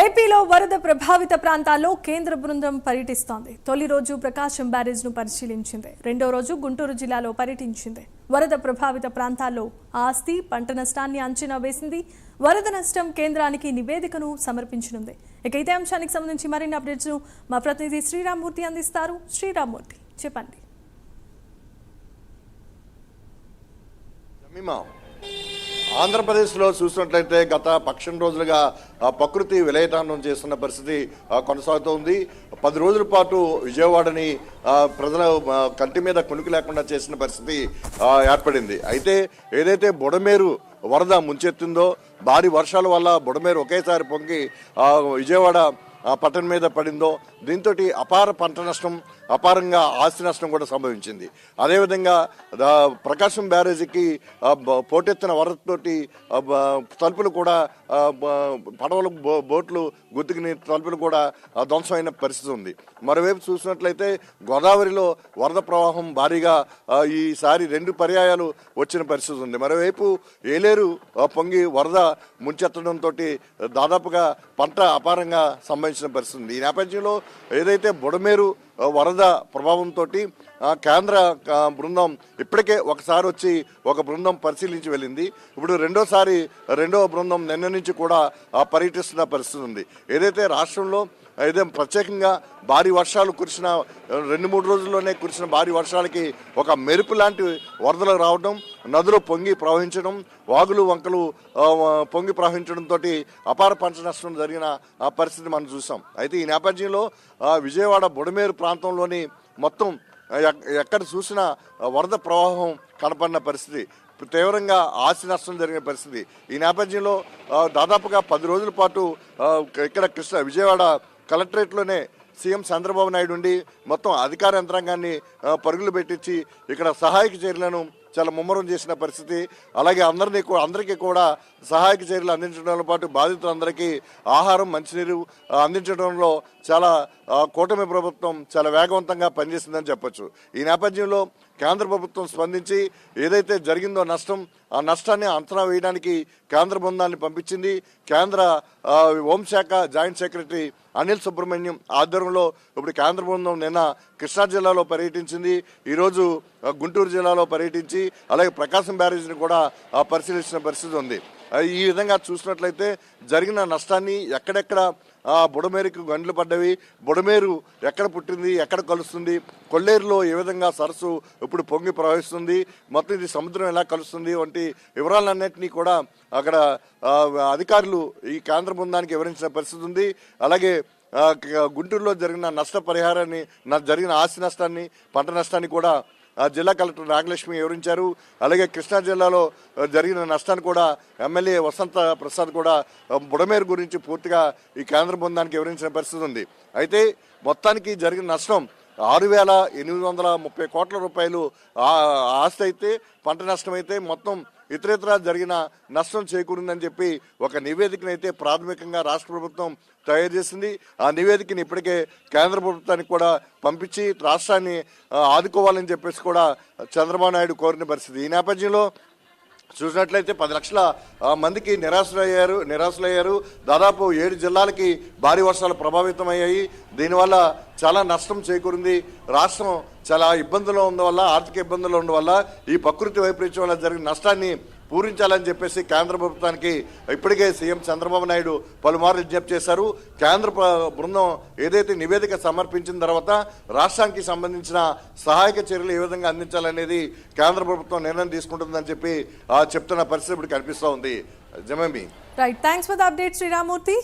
ఏపీలో వరద ప్రభావిత ప్రాంతాల్లో కేంద్ర బృందం పర్యటిస్తోంది. తొలి రోజు ప్రకాశం బ్యారేజ్ను పరిశీలించింది. రెండో రోజు గుంటూరు జిల్లాలో పర్యటించింది. వరద ప్రభావిత ప్రాంతాల్లో ఆస్తి పంట నష్టాన్ని అంచనా వేసింది. వరద నష్టం కేంద్రానికి నివేదికను సమర్పించనుంది. ఇక ఇదే అంశానికి సంబంధించి మరిన్ని అప్డేట్స్ను మా ప్రతినిధి శ్రీరామ్మూర్తి అందిస్తారు. శ్రీరామ్మూర్తి చెప్పండి. ఆంధ్రప్రదేశ్లో చూసినట్లయితే గత పక్షం రోజులుగా ప్రకృతి విలయతాండం చేస్తున్న పరిస్థితి కొనసాగుతోంది. పది రోజుల పాటు విజయవాడని ప్రజల కంటి మీద కొనుక్కు లేకుండా చేసిన పరిస్థితి ఏర్పడింది. అయితే ఏదైతే బుడమేరు వరద ముంచెత్తిందో భారీ వర్షాల వల్ల బుడమేరు ఒకేసారి పొంగి విజయవాడ పట్టణం మీద పడిందో దీంతో అపార పంట నష్టం అపారంగా ఆస్తి నష్టం కూడా సంభవించింది. అదేవిధంగా ప్రకాశం బ్యారేజీకి పోటెత్తిన వరదతోటి తలుపులు కూడా పడవలు బోట్లు గుర్తుకుని తలుపులు కూడా ధ్వంసమైన పరిస్థితి ఉంది. మరోవైపు చూసినట్లయితే గోదావరిలో వరద ప్రవాహం భారీగా ఈసారి రెండు పర్యాయాలు వచ్చిన పరిస్థితి ఉంది. మరోవైపు ఏలేరు పొంగి వరద ముంచెత్తడంతో దాదాపుగా పంట అపారంగా సంభవించిన పరిస్థితి ఉంది. ఈ నేపథ్యంలో ఏదైతే బుడమేరు వరద ప్రభావంతో కేంద్ర బృందం ఇప్పటికే ఒకసారి వచ్చి ఒక బృందం పరిశీలించి వెళ్ళింది. ఇప్పుడు రెండోసారి రెండవ బృందం నిన్న నుంచి కూడా పర్యటిస్తున్న పరిస్థితి ఉంది. ఏదైతే రాష్ట్రంలో ఏదో ప్రత్యేకంగా భారీ వర్షాలు కురిసిన రెండు మూడు రోజుల్లోనే కురిసిన భారీ వర్షాలకి ఒక మెరుపు లాంటి వరదలు రావడం నదులు పొంగి ప్రవహించడం వాగులు వంకలు పొంగి ప్రవహించడంతో అపార పంట నష్టం జరిగిన పరిస్థితి మనం చూసాం. అయితే ఈ నేపథ్యంలో విజయవాడ బుడమేరు ప్రాంతంలోని మొత్తం ఎక్కడ చూసినా వరద ప్రవాహం కనపడిన పరిస్థితి. తీవ్రంగా ఆస్తి నష్టం జరిగిన పరిస్థితి. ఈ నేపథ్యంలో దాదాపుగా పది రోజుల పాటు ఇక్కడ కృష్ణ విజయవాడ కలెక్టరేట్లోనే సీఎం చంద్రబాబు నాయుడు ఉండి మొత్తం అధికార యంత్రాంగాన్ని పరుగులు పెట్టించి ఇక్కడ సహాయక చర్యలను చాలా ముమ్మరం చేసిన పరిస్థితి. అలాగే అందరినీ అందరికీ కూడా సహాయక చర్యలు అందించడంతో పాటు బాధితులందరికీ ఆహారం మంచినీరు అందించడంలో చాలా కూటమి ప్రభుత్వం చాలా వేగవంతంగా పనిచేసిందని చెప్పొచ్చు. ఈ నేపథ్యంలో కేంద్ర ప్రభుత్వం స్పందించి ఏదైతే జరిగిందో నష్టం ఆ నష్టాన్ని అంచనా వేయడానికి కేంద్ర బృందాన్ని పంపించింది. కేంద్ర హోంశాఖ జాయింట్ సెక్రటరీ అనిల్ సుబ్రహ్మణ్యం ఆధ్వర్యంలో ఇప్పుడు కేంద్ర బృందం నిన్న కృష్ణా జిల్లాలో పర్యటించింది. ఈరోజు గుంటూరు జిల్లాలో పర్యటించి అలాగే ప్రకాశం బ్యారేజ్ని కూడా పరిశీలించిన పరిస్థితి ఉంది. ఈ విధంగా చూసినట్లయితే జరిగిన నష్టాన్ని ఎక్కడెక్కడ ఆ, బుడమేరుకు గండ్లు పడ్డవి బుడమేరు ఎక్కడ పుట్టింది ఎక్కడ కలుస్తుంది కొల్లేరులో ఏ విధంగా సరస్సు ఇప్పుడు పొంగి ప్రవహిస్తుంది మొత్తం ఇది సముద్రం ఎలా కలుస్తుంది వంటి వివరాలన్నింటినీ కూడా అక్కడ అధికారులు ఈ కేంద్ర బృందానికి వివరించిన పరిస్థితి ఉంది. అలాగే గుంటూరులో జరిగిన నష్ట పరిహారాన్ని జరిగిన ఆస్తి నష్టాన్ని పంట నష్టాన్ని కూడా జిల్లా కలెక్టర్ నాగలక్ష్మి వివరించారు. అలాగే కృష్ణా జిల్లాలో జరిగిన నష్టాన్ని కూడా ఎమ్మెల్యే వసంత ప్రసాద్ కూడా బుడమేరు గురించి పూర్తిగా ఈ కేంద్ర బృందానికి వివరించిన పరిస్థితి ఉంది. అయితే మొత్తానికి జరిగిన నష్టం ఆరు వేల ఎనిమిది వందల ముప్పై కోట్ల రూపాయలు ఆస్తి అయితే పంట నష్టం అయితే మొత్తం ఇతరేతర జరిగిన నష్టం చేకూరిందని చెప్పి ఒక నివేదికను అయితే ప్రాథమికంగా రాష్ట్ర ప్రభుత్వం తయారు చేసింది. ఆ నివేదికని ఇప్పటికే కేంద్ర ప్రభుత్వానికి కూడా పంపించి రాష్ట్రాన్ని ఆదుకోవాలని చెప్పేసి కూడా చంద్రబాబు నాయుడు కోరిన పరిస్థితి. ఈ నేపథ్యంలో చూసినట్లయితే పది లక్షల ఆ, మందికి నిరాశలయ్యారు నిరాశలయ్యారు దాదాపు ఏడు జిల్లాలకి భారీ వర్షాలు ప్రభావితమయ్యాయి. దీనివల్ల చాలా నష్టం చేకూరింది. రాష్ట్రం చాలా ఇబ్బందుల్లో ఉండవల్ల ఆర్థిక ఇబ్బందుల్లో ఉండడం వల్ల ఈ ప్రకృతి వైపరీత్యం వల్ల జరిగిన నష్టాన్ని పూరించాలని చెప్పేసి కేంద్ర ప్రభుత్వానికి ఇప్పటికే సీఎం చంద్రబాబు నాయుడు పలుమార్లు విజ్ఞప్తి చేశారు. కేంద్ర బృందం ఏదైతే నివేదిక సమర్పించిన తర్వాత రాష్ట్రానికి సంబంధించిన సహాయక చర్యలు ఏ విధంగా అందించాలనేది కేంద్ర ప్రభుత్వం నిర్ణయం తీసుకుంటుందని చెప్పి ఆ, చెప్తున్న పరిస్థితి ఇప్పుడు కనిపిస్తూ ఉంది. జమేమి right thanks for the update Sriramamurthy